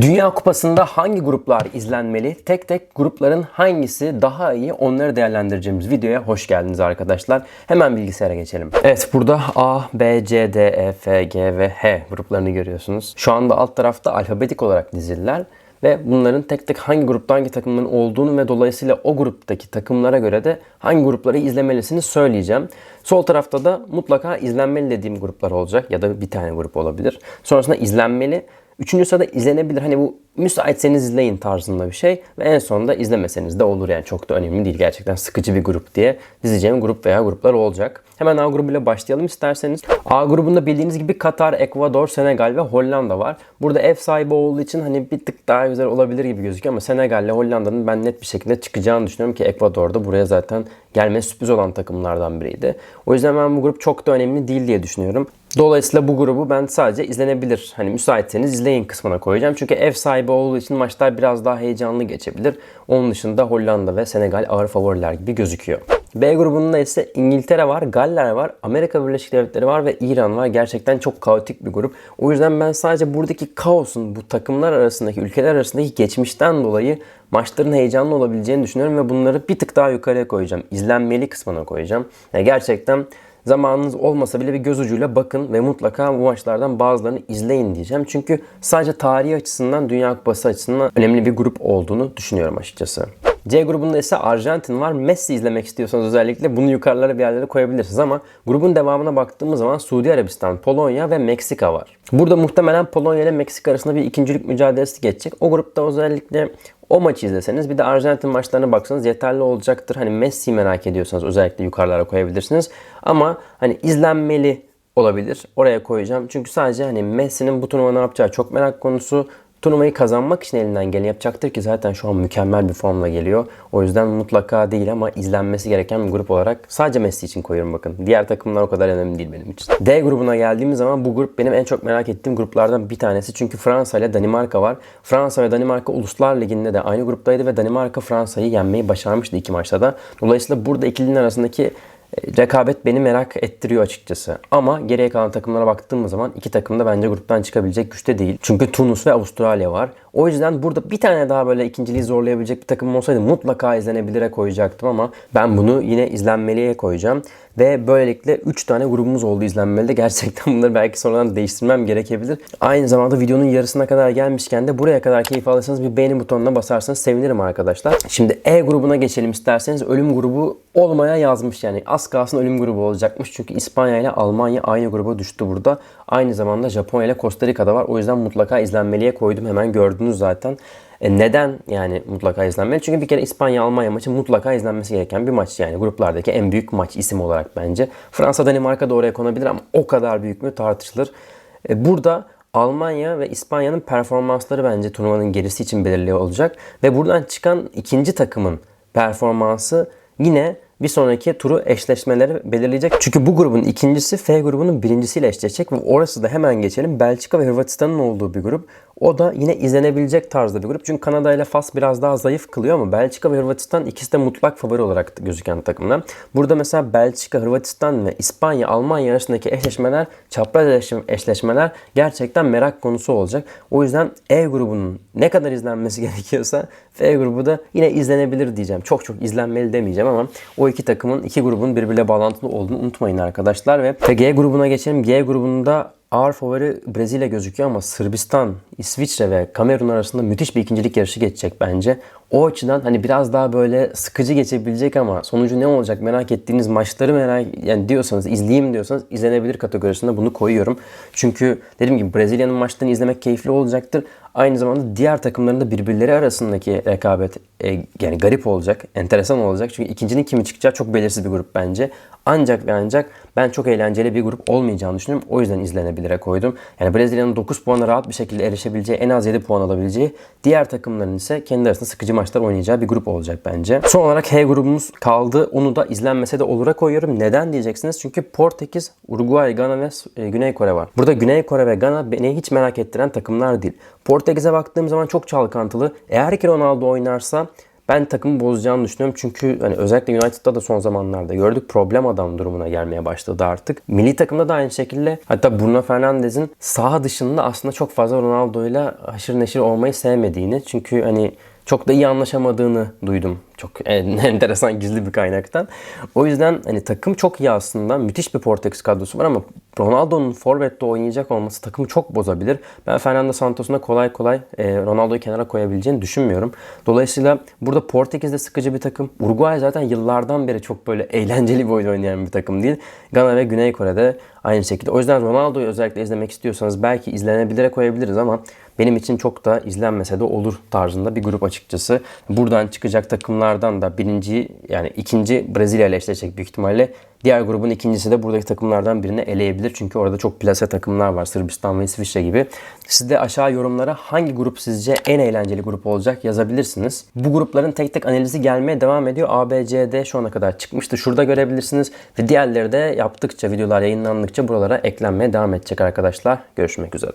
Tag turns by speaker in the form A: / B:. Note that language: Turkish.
A: Dünya Kupası'nda hangi gruplar izlenmeli? Tek tek grupların hangisi daha iyi onları değerlendireceğimiz videoya hoş geldiniz arkadaşlar. Hemen bilgisayara geçelim. Evet burada A, B, C, D, E, F, G ve H gruplarını görüyorsunuz. Şu anda alt tarafta alfabetik olarak dizililer ve bunların tek tek hangi grupta hangi takımların olduğunu ve dolayısıyla o gruptaki takımlara göre de hangi grupları izlemelisini söyleyeceğim. Sol tarafta da mutlaka izlenmeli dediğim gruplar olacak ya da bir tane grup olabilir. Sonrasında izlenmeli Üçüncü sırada izlenebilir. Hani bu müsaitseniz izleyin tarzında bir şey. Ve en sonunda izlemeseniz de olur yani çok da önemli değil. Gerçekten sıkıcı bir grup diye dizeceğim grup veya gruplar olacak. Hemen A grubuyla başlayalım isterseniz. A grubunda bildiğiniz gibi Katar, Ekvador, Senegal ve Hollanda var. Burada ev sahibi olduğu için hani bir tık daha güzel olabilir gibi gözüküyor ama Senegal ile Hollanda'nın ben net bir şekilde çıkacağını düşünüyorum ki Ekvador da buraya zaten gelmesi sürpriz olan takımlardan biriydi. O yüzden ben bu grup çok da önemli değil diye düşünüyorum. Dolayısıyla bu grubu ben sadece izlenebilir. Hani müsaitseniz izleyin kısmına koyacağım. Çünkü ev sahibi olduğu için maçlar biraz daha heyecanlı geçebilir. Onun dışında Hollanda ve Senegal ağır favoriler gibi gözüküyor. B grubunda ise İngiltere var, Galler var, Amerika Birleşik Devletleri var ve İran var. Gerçekten çok kaotik bir grup. O yüzden ben sadece buradaki kaosun bu takımlar arasındaki, ülkeler arasındaki geçmişten dolayı maçların heyecanlı olabileceğini düşünüyorum ve bunları bir tık daha yukarıya koyacağım. İzlenmeli kısmına koyacağım. Yani gerçekten zamanınız olmasa bile bir göz ucuyla bakın ve mutlaka bu maçlardan bazılarını izleyin diyeceğim. Çünkü sadece tarihi açısından, Dünya Kupası açısından önemli bir grup olduğunu düşünüyorum açıkçası. C grubunda ise Arjantin var. Messi izlemek istiyorsanız özellikle bunu yukarılara bir yerlere koyabilirsiniz ama grubun devamına baktığımız zaman Suudi Arabistan, Polonya ve Meksika var. Burada muhtemelen Polonya ile Meksika arasında bir ikincilik mücadelesi geçecek. O grupta özellikle o maçı izleseniz bir de Arjantin maçlarına baksanız yeterli olacaktır. Hani Messi merak ediyorsanız özellikle yukarılara koyabilirsiniz. Ama hani izlenmeli olabilir. Oraya koyacağım. Çünkü sadece hani Messi'nin bu turnuva ne yapacağı çok merak konusu turnuvayı kazanmak için elinden geleni yapacaktır ki zaten şu an mükemmel bir formla geliyor. O yüzden mutlaka değil ama izlenmesi gereken bir grup olarak sadece Messi için koyuyorum bakın. Diğer takımlar o kadar önemli değil benim için. D grubuna geldiğimiz zaman bu grup benim en çok merak ettiğim gruplardan bir tanesi. Çünkü Fransa ile Danimarka var. Fransa ve Danimarka Uluslar Ligi'nde de aynı gruptaydı ve Danimarka Fransa'yı yenmeyi başarmıştı iki maçta da. Dolayısıyla burada ikilinin arasındaki rekabet beni merak ettiriyor açıkçası. Ama geriye kalan takımlara baktığımız zaman iki takım da bence gruptan çıkabilecek güçte değil. Çünkü Tunus ve Avustralya var. O yüzden burada bir tane daha böyle ikinciliği zorlayabilecek bir takım olsaydı mutlaka izlenebilire koyacaktım ama ben bunu yine izlenmeliye koyacağım. Ve böylelikle 3 tane grubumuz oldu izlenmeli de gerçekten bunları belki sonradan değiştirmem gerekebilir. Aynı zamanda videonun yarısına kadar gelmişken de buraya kadar keyif alırsanız bir beğeni butonuna basarsanız sevinirim arkadaşlar. Şimdi E grubuna geçelim isterseniz. Ölüm grubu olmaya yazmış yani. Az kalsın ölüm grubu olacakmış. Çünkü İspanya ile Almanya aynı gruba düştü burada. Aynı zamanda Japonya ile Costa Rica'da var. O yüzden mutlaka izlenmeliye koydum. Hemen gördünüz zaten. E neden yani mutlaka izlenmeli? Çünkü bir kere İspanya-Almanya maçı mutlaka izlenmesi gereken bir maç. Yani gruplardaki en büyük maç isim olarak bence. Fransa-Danimarka da oraya konabilir ama o kadar büyük mü tartışılır. E burada Almanya ve İspanya'nın performansları bence turnuvanın gerisi için belirli olacak. Ve buradan çıkan ikinci takımın performansı yine bir sonraki turu eşleşmeleri belirleyecek. Çünkü bu grubun ikincisi F grubunun birincisiyle eşleşecek ve orası da hemen geçelim. Belçika ve Hırvatistan'ın olduğu bir grup. O da yine izlenebilecek tarzda bir grup. Çünkü Kanada ile Fas biraz daha zayıf kılıyor ama Belçika ve Hırvatistan ikisi de mutlak favori olarak gözüken takımlar. Burada mesela Belçika, Hırvatistan ve İspanya, Almanya arasındaki eşleşmeler, çapraz eşleşmeler gerçekten merak konusu olacak. O yüzden E grubunun ne kadar izlenmesi gerekiyorsa F grubu da yine izlenebilir diyeceğim. Çok çok izlenmeli demeyeceğim ama o iki takımın, iki grubun birbiriyle bağlantılı olduğunu unutmayın arkadaşlar. Ve G grubuna geçelim. G grubunda ağır favori Brezilya gözüküyor ama Sırbistan, İsviçre ve Kamerun arasında müthiş bir ikincilik yarışı geçecek bence. O açıdan hani biraz daha böyle sıkıcı geçebilecek ama sonucu ne olacak merak ettiğiniz maçları merak yani diyorsanız izleyeyim diyorsanız izlenebilir kategorisinde bunu koyuyorum. Çünkü dediğim gibi Brezilya'nın maçlarını izlemek keyifli olacaktır. Aynı zamanda diğer takımların da birbirleri arasındaki rekabet e, yani garip olacak, enteresan olacak. Çünkü ikincinin kimi çıkacağı çok belirsiz bir grup bence. Ancak ve ancak ben çok eğlenceli bir grup olmayacağını düşünüyorum. O yüzden izlenebilire koydum. Yani Brezilya'nın 9 puana rahat bir şekilde erişebileceği, en az 7 puan alabileceği, diğer takımların ise kendi arasında sıkıcı maçlar oynayacağı bir grup olacak bence. Son olarak H grubumuz kaldı. Onu da izlenmese de olura koyuyorum. Neden diyeceksiniz? Çünkü Portekiz, Uruguay, Gana ve e, Güney Kore var. Burada Güney Kore ve Gana beni hiç merak ettiren takımlar değil. Portekiz'e baktığım zaman çok çalkantılı. Eğer ki Ronaldo oynarsa ben takımı bozacağını düşünüyorum. Çünkü hani özellikle United'da da son zamanlarda gördük problem adam durumuna gelmeye başladı artık. Milli takımda da aynı şekilde hatta Bruno Fernandes'in saha dışında aslında çok fazla Ronaldo'yla haşır neşir olmayı sevmediğini. Çünkü hani çok da iyi anlaşamadığını duydum. Çok en- enteresan gizli bir kaynaktan. O yüzden hani takım çok iyi aslında. Müthiş bir Portekiz kadrosu var ama Ronaldo'nun forvette oynayacak olması takımı çok bozabilir. Ben Fernando Santos'un da kolay kolay e, Ronaldo'yu kenara koyabileceğini düşünmüyorum. Dolayısıyla burada Portekiz'de sıkıcı bir takım. Uruguay zaten yıllardan beri çok böyle eğlenceli bir oyun oynayan bir takım değil. Gana ve Güney Kore'de aynı şekilde. O yüzden Ronaldo'yu özellikle izlemek istiyorsanız belki izlenebilire koyabiliriz ama benim için çok da izlenmese de olur tarzında bir grup açıkçası. Buradan çıkacak takımlardan da birinci yani ikinci Brezilya ile eşleşecek büyük ihtimalle. Diğer grubun ikincisi de buradaki takımlardan birini eleyebilir. Çünkü orada çok plase takımlar var. Sırbistan ve İsviçre gibi. Siz de aşağı yorumlara hangi grup sizce en eğlenceli grup olacak yazabilirsiniz. Bu grupların tek tek analizi gelmeye devam ediyor. A, B, C, D şu ana kadar çıkmıştı. Şurada görebilirsiniz. Ve diğerleri de yaptıkça, videolar yayınlandıkça buralara eklenmeye devam edecek arkadaşlar. Görüşmek üzere.